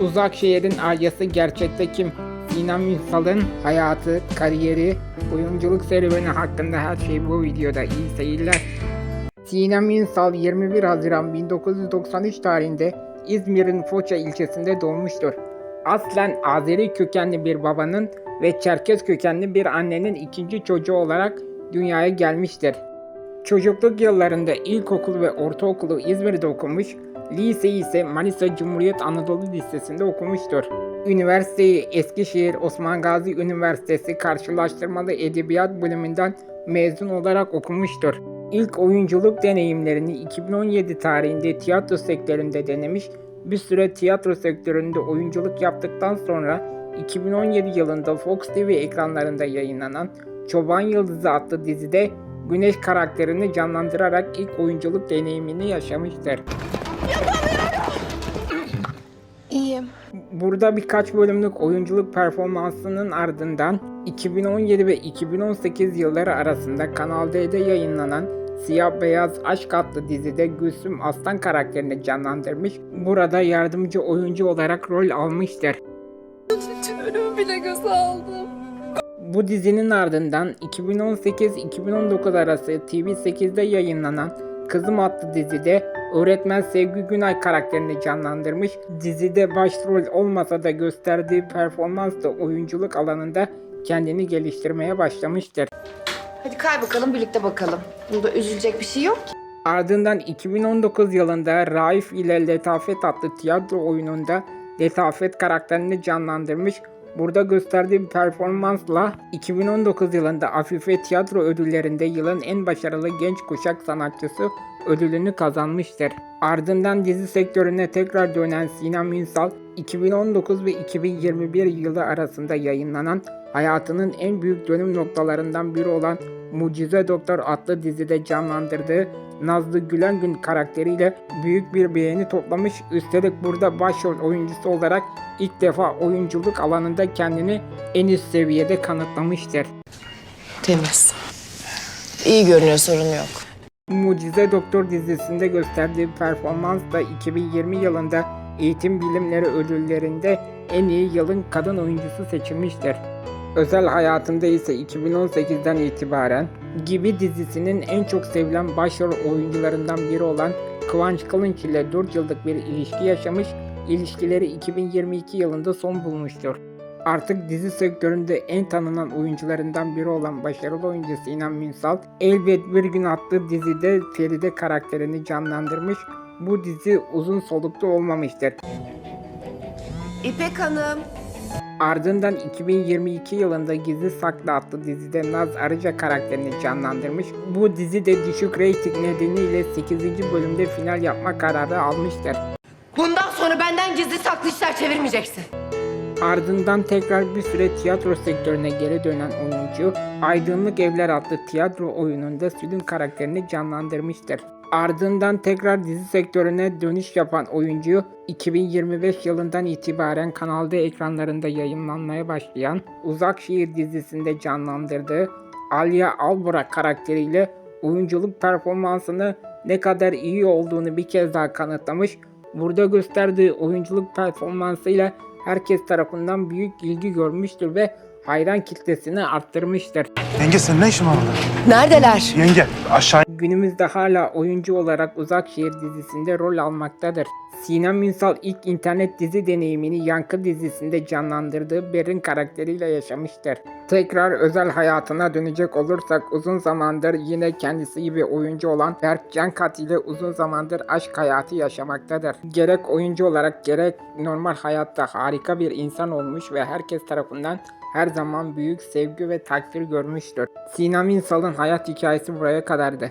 Uzak şehrin aryası gerçekte kim? Sinem Ünsal'ın hayatı, kariyeri, oyunculuk serüveni hakkında her şey bu videoda. İyi seyirler. Sinem Ünsal 21 Haziran 1993 tarihinde İzmir'in Foça ilçesinde doğmuştur. Aslen Azeri kökenli bir babanın ve Çerkez kökenli bir annenin ikinci çocuğu olarak dünyaya gelmiştir. Çocukluk yıllarında ilkokul ve ortaokulu İzmir'de okumuş, liseyi ise Manisa Cumhuriyet Anadolu Lisesi'nde okumuştur. Üniversiteyi Eskişehir Osman Gazi Üniversitesi Karşılaştırmalı Edebiyat bölümünden mezun olarak okumuştur. İlk oyunculuk deneyimlerini 2017 tarihinde tiyatro sektöründe denemiş, bir süre tiyatro sektöründe oyunculuk yaptıktan sonra 2017 yılında Fox TV ekranlarında yayınlanan Çoban Yıldızı adlı dizide Güneş karakterini canlandırarak ilk oyunculuk deneyimini yaşamıştır. Burada birkaç bölümlük oyunculuk performansının ardından 2017 ve 2018 yılları arasında Kanal D'de yayınlanan Siyah Beyaz Aşk adlı dizide Gülsüm Aslan karakterini canlandırmış, burada yardımcı oyuncu olarak rol almıştır. Ölümü bile göze aldım. Bu dizinin ardından 2018-2019 arası TV8'de yayınlanan Kızım adlı dizide öğretmen Sevgi Günay karakterini canlandırmış. Dizide başrol olmasa da gösterdiği performansla oyunculuk alanında kendini geliştirmeye başlamıştır. Hadi kay bakalım birlikte bakalım. Bunda üzülecek bir şey yok ki. Ardından 2019 yılında Raif ile Letafet adlı tiyatro oyununda Letafet karakterini canlandırmış. Burada gösterdiği performansla 2019 yılında Afife Tiyatro Ödülleri'nde yılın en başarılı genç kuşak sanatçısı ödülünü kazanmıştır. Ardından dizi sektörüne tekrar dönen Sinem Ünsal, 2019 ve 2021 yılı arasında yayınlanan hayatının en büyük dönüm noktalarından biri olan Mucize Doktor adlı dizide canlandırdığı Nazlı Gülengün karakteriyle büyük bir beğeni toplamış. Üstelik burada başrol oyuncusu olarak ilk defa oyunculuk alanında kendini en üst seviyede kanıtlamıştır. Temiz. İyi görünüyor sorun yok. Mucize Doktor dizisinde gösterdiği performansla 2020 yılında Eğitim Bilimleri Ödülleri'nde en iyi yılın kadın oyuncusu seçilmiştir. Özel hayatında ise 2018'den itibaren Gibi dizisinin en çok sevilen başrol oyuncularından biri olan Kıvanç Kılınç ile 4 yıllık bir ilişki yaşamış, ilişkileri 2022 yılında son bulmuştur. Artık dizi sektöründe en tanınan oyuncularından biri olan başarılı oyuncu Sinem Ünsal, Elbet Bir Gün adlı dizide Feride karakterini canlandırmış. Bu dizi uzun soluklu olmamıştır. İpek Hanım. Ardından 2022 yılında Gizli Saklı adlı dizide Naz Arıca karakterini canlandırmış. Bu dizi de düşük reyting nedeniyle 8. bölümde final yapma kararı almıştır. Bundan sonra benden gizli saklı işler çevirmeyeceksin. Ardından tekrar bir süre tiyatro sektörüne geri dönen oyuncu, Aydınlık Evler adlı tiyatro oyununda Sülün karakterini canlandırmıştır. Ardından tekrar dizi sektörüne dönüş yapan oyuncu, 2025 yılından itibaren Kanal D ekranlarında yayınlanmaya başlayan Uzak Şehir dizisinde canlandırdığı Alya Alburak karakteriyle oyunculuk performansını ne kadar iyi olduğunu bir kez daha kanıtlamış, burada gösterdiği oyunculuk performansıyla herkes tarafından büyük ilgi görmüştür ve hayran kitlesini arttırmıştır. Yenge senin ne işin var burada? Neredeler? Yenge aşağı Günümüzde hala oyuncu olarak Uzak Şehir dizisinde rol almaktadır. Sinem Ünsal ilk internet dizi deneyimini Yankı dizisinde canlandırdığı Berin karakteriyle yaşamıştır. Tekrar özel hayatına dönecek olursak uzun zamandır yine kendisi gibi oyuncu olan Berk Cankat ile uzun zamandır aşk hayatı yaşamaktadır. Gerek oyuncu olarak gerek normal hayatta harika bir insan olmuş ve herkes tarafından her zaman büyük sevgi ve takdir görmüştür. Sinem Ünsal'ın hayat hikayesi buraya kadardı.